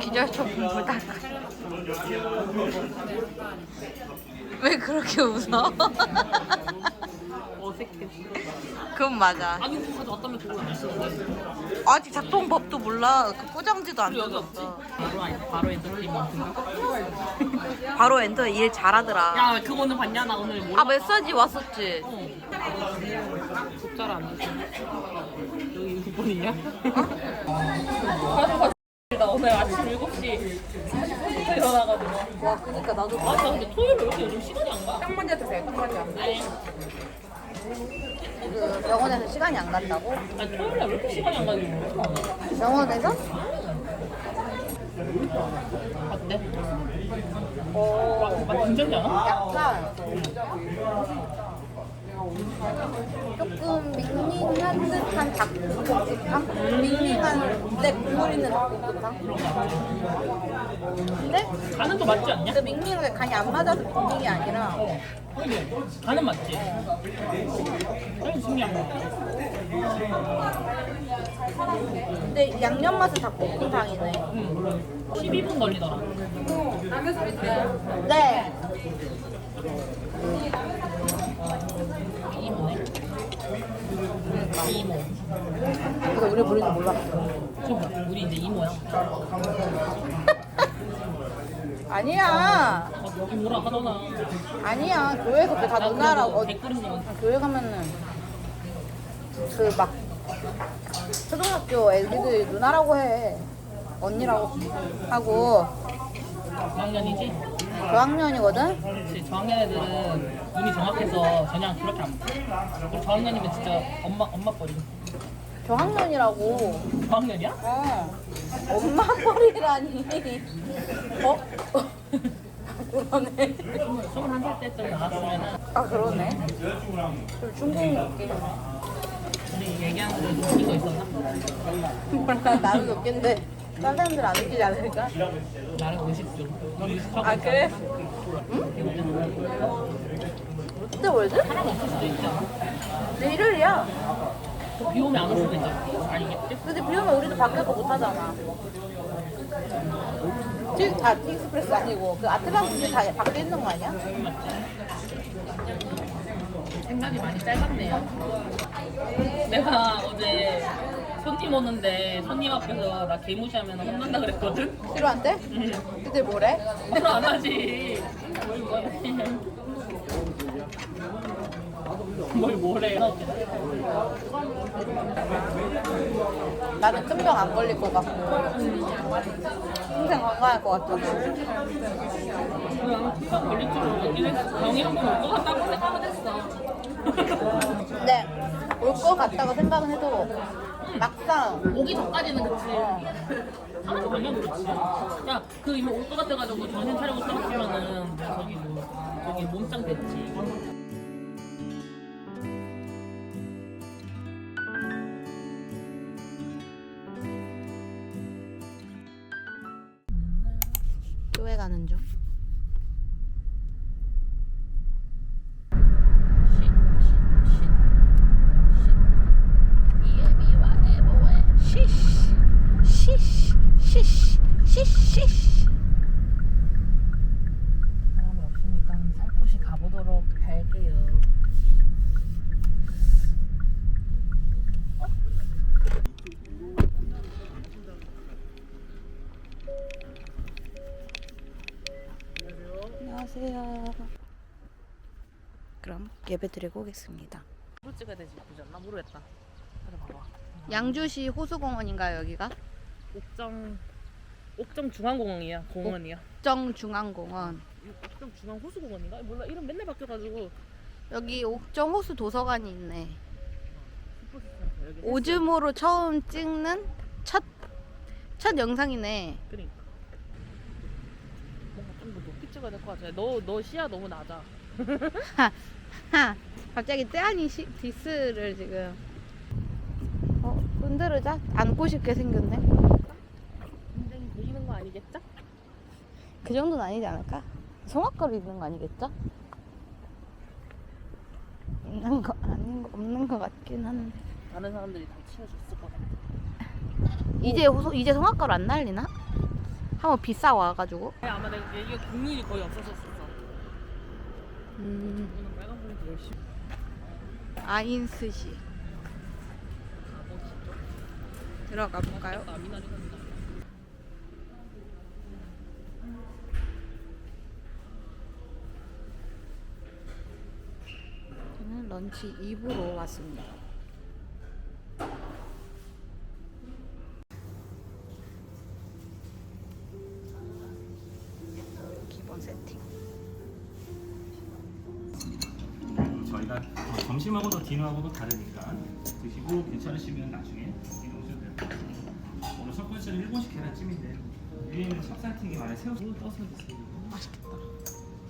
기절초분 부탁. 왜 그렇게 웃어? 어색해. 그건 맞아. 아니 그거 가져왔다며 안 쓰는데. 아직 작동 법도 몰라. 그 포장지도 안 그리고 여기 없지. 뜯었어. 바로 바로 엔터테인먼트. 바로 엔터 일 잘하더라. 야 그거는 봤냐 나 오늘 뭐? 아 메시지 왔었지. 어. 숫자를 안 줬어. 여기 6번이냐? 나 오늘 아침 7시 40분부터 일어나가지고 와 그니까 나도 아, 나 근데 토요일 왜 이렇게 요즘 시간이 안 가? 딱 먼저 드세요. 딱 먼저. 아니, 그 병원에서 시간이 안 간다고? 아니 토요일에 왜 이렇게 시간이 안 가는지 모르겠어. 병원에서? 어때? 어 막 긴장이 안 와? 약간 조금 밍밍한 듯한 닭볶음탕? 밍밍한데 국물 있는 닭볶음탕? 근데 간은 또 맞지 않냐? 그 밍밍하게 간이 안 맞아서 밍밍이 아니라 그지? 간은 맞지? 아니 신기한 거. 근데 양념 맛은 닭볶음탕이네. 응. 12분 걸리더라. 네. 이모네. 이모. 이거 우리 부르는 줄 몰랐어. 저 뭐야? 우리 이제 이모야. 아니야. 어, 이모라 하더나. 아니야. 교회에서 그다 아, 누나라고. 어, 댓글은 교회 가면은 그 막 초등학교 애기들 누나라고 해. 언니라고 하고 저학년이지? 저학년이거든. 그렇지. 저학년 애들은 눈이 정확해서 전혀 그렇게 안 봐. 우리 저학년이면 진짜 엄마 엄마 뻘이. 저학년이라고. 저학년이야? 어. 엄마 뻘이라니. 어? 그러네. 21살 때쯤 나왔으면은 아 그러네. 좀 중국 느낌. 우리 얘기하는 거 웃긴 거 있었나? 나는 웃긴데 다른 사람들 안 웃기지 않을까? 나는 의식 중. 넌 의식하고 아 그래? 롯데월드? 사람 없을 수도 있잖아. 내일이야. 비 오면 안 올 수도 있잖아. 아니겠지? 근데 비 오면 우리도 밖에서 못 하잖아. 티, 아, 티익스프레스 아니고 그 아트박스 다 밖에 있는 거 아니야? 생각이 많이 짧았네요. 내가 어제 손님 오는데 손님 앞에서 나 개무시하면 혼난다 그랬거든? 싫어한대? 응. 그때 뭐래? 말안 하지. 뭘 뭐래. 뭘 뭐래. 나는 큰 병 안 걸릴 것 같고 평생 건강할 것 같잖아. 나는 피가 걸릴 줄 모르긴 했어. 병이 한번 올것 같다고 생각은 했어. 근데 올 것 같다고 생각은 해도 막상 오기 전까지는 그치. 하나도 가면 그렇지. 야, 그 이미 올것 같아가지고 정신 차리고 살았으면은 저기 뭐, 저기 몸짱 됐지. 교회 가는 중. 예배 드리고 오겠습니다. 로 찍어야 되지, 그지 않나? 모르겠다. 찾아봐봐. 양주시 호수공원인가요, 여기가? 옥정, 옥정 중앙공원이야, 공원이야. 옥정중앙공원. 옥정 중앙 호수공원인가? 몰라, 이름 맨날 바뀌어가지고. 여기 옥정 호수 도서관이 있네. 여기 오즈모로 처음 찍는 첫, 첫 영상이네. 그러니까. 뭔가 좀더 높이 찍어야 될 것 같아. 너, 너 시야 너무 낮아. 하, 갑자기 떼아니 시, 디스를 지금. 어, 흔들으자. 안고 싶게 생겼네. 굉장히 보이는 거 아니겠죠? 그 정도는 아니지 않을까? 성악가로 입는 거 아니겠죠? 있는 거 아닌 거 없는 거 같긴 한데. 다른 사람들이 다 치워줬을 것 같아. 이제 호소, 이제 성악가로 안 날리나? 한번 비싸 와가지고. 아마 내가 이게 국물이 거의 없었었어. 음, 아인스시. 들어가 볼까요? 저는 런치 2부로 왔습니다. 기본 세팅. 저희가 점심하고도 디너하고도 다르니까 드시고 괜찮으시면 나중에 이동하셔도 돼요. 오늘 첫 번째는 일본식 계란찜인데 위에는 찹쌀튀김 안에 새우를 떠서 드세요. 맛있겠다.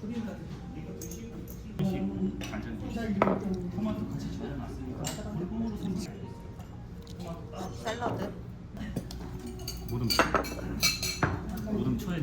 이거 드시고 드시고 간장 드시고 토마토 같이 절여놨으니까 골고루 손질. 샐러드. 모듬 초. 모듬 초에 이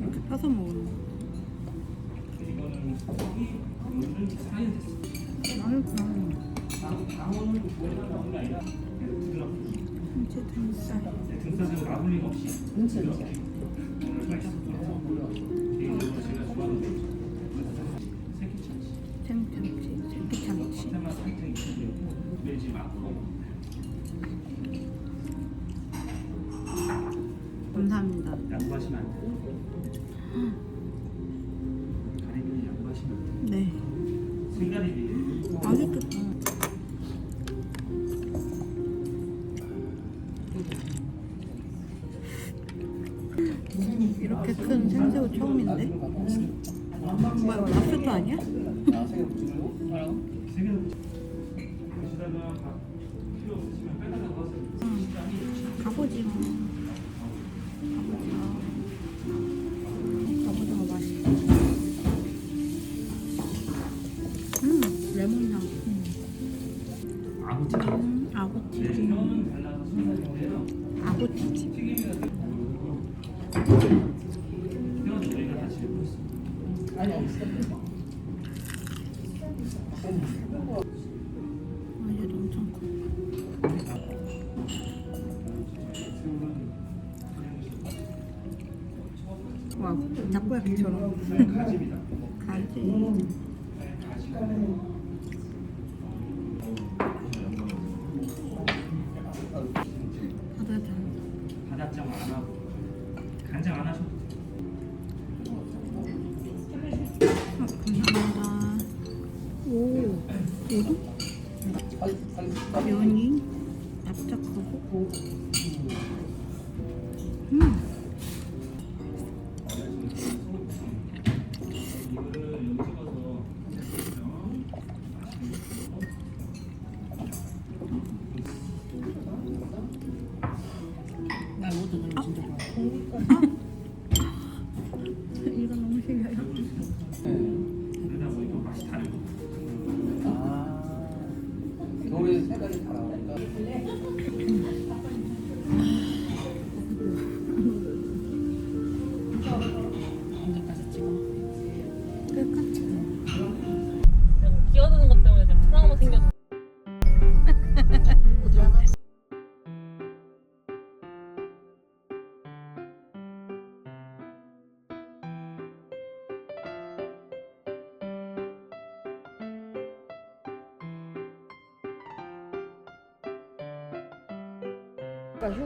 이렇게 펴서 먹는. 맛있다. 진짜 등살. 등산은 마블링 없이 참치. 생참치, 새끼참치. 감사합니다. 양보하시면 안 돼요. 가리비 양보하시면 안 돼요. 네. 생가리비 맛있겠다. 이렇게 큰 생새우 처음인데? 뭐야, 랍스터 아니야? 뭐라고? 아, 얘도 엄청 커. 와, 닭고야끼처럼. 가집이다. 가지. 바다장. 안 하고 간장 안 하셔도 얘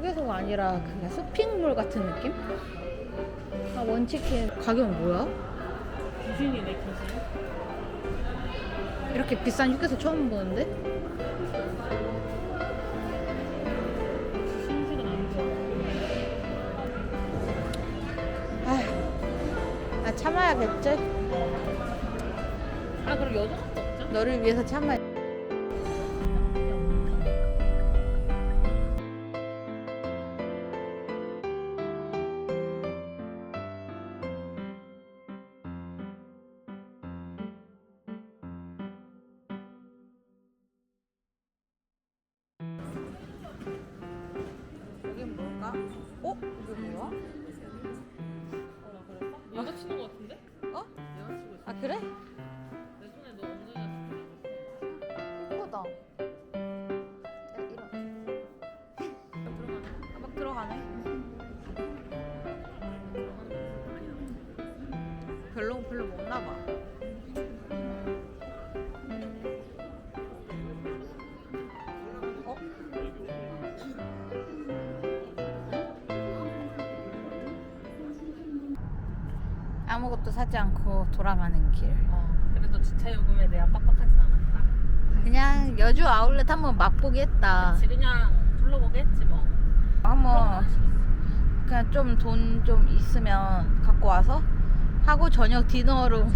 휴게소가 아니라 그냥 쇼핑몰 같은 느낌? 아 원치킨 가격은 뭐야? 귀신이네 귀신. 이렇게 비싼 휴게소 처음 보는데? 신식은 아니죠. 아휴 나 참아야겠지? 아 그럼 여자한테 없자. 너를 위해서 참아 그래? 아무것도 사지 않고 돌아가는 길. 어 그래도 주차 요금에 대해 빡빡하진 않았다. 그냥 여주 아울렛 한번 맛보기 했다. 그치 그냥 둘러보겠지 뭐. 한번 그냥 좀 돈 좀 있으면 갖고 와서 하고 저녁 디너로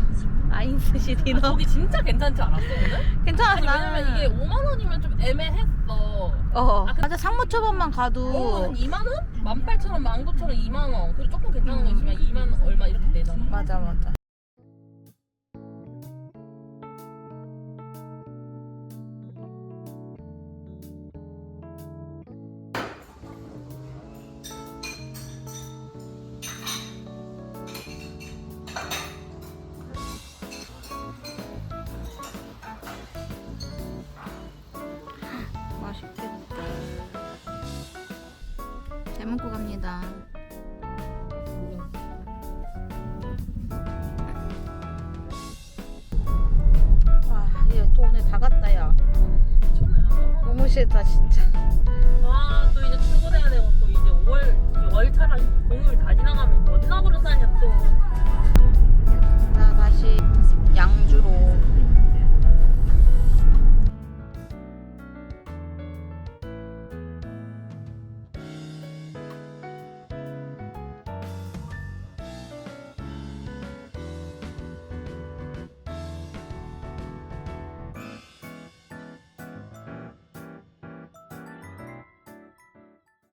아인스시 아, 디너 거기 진짜 괜찮지 않았어 오늘? 괜찮았어 아니 왜냐면 이게 5만 원이면 좀 애매했어. 어 아, 그- 맞아 상무초밥만 어, 가도 한 2만 원? 18,000원, 19,000원, 2만 원. 그리고 조금 괜찮은 거 있으면 2만 원 얼마 이렇게 되잖아. 맞아 맞아 잘 먹고 갑니다 와 이제 또 오늘 다 갔다 야. 너무 싫다 진짜 아, 또 이제 되고.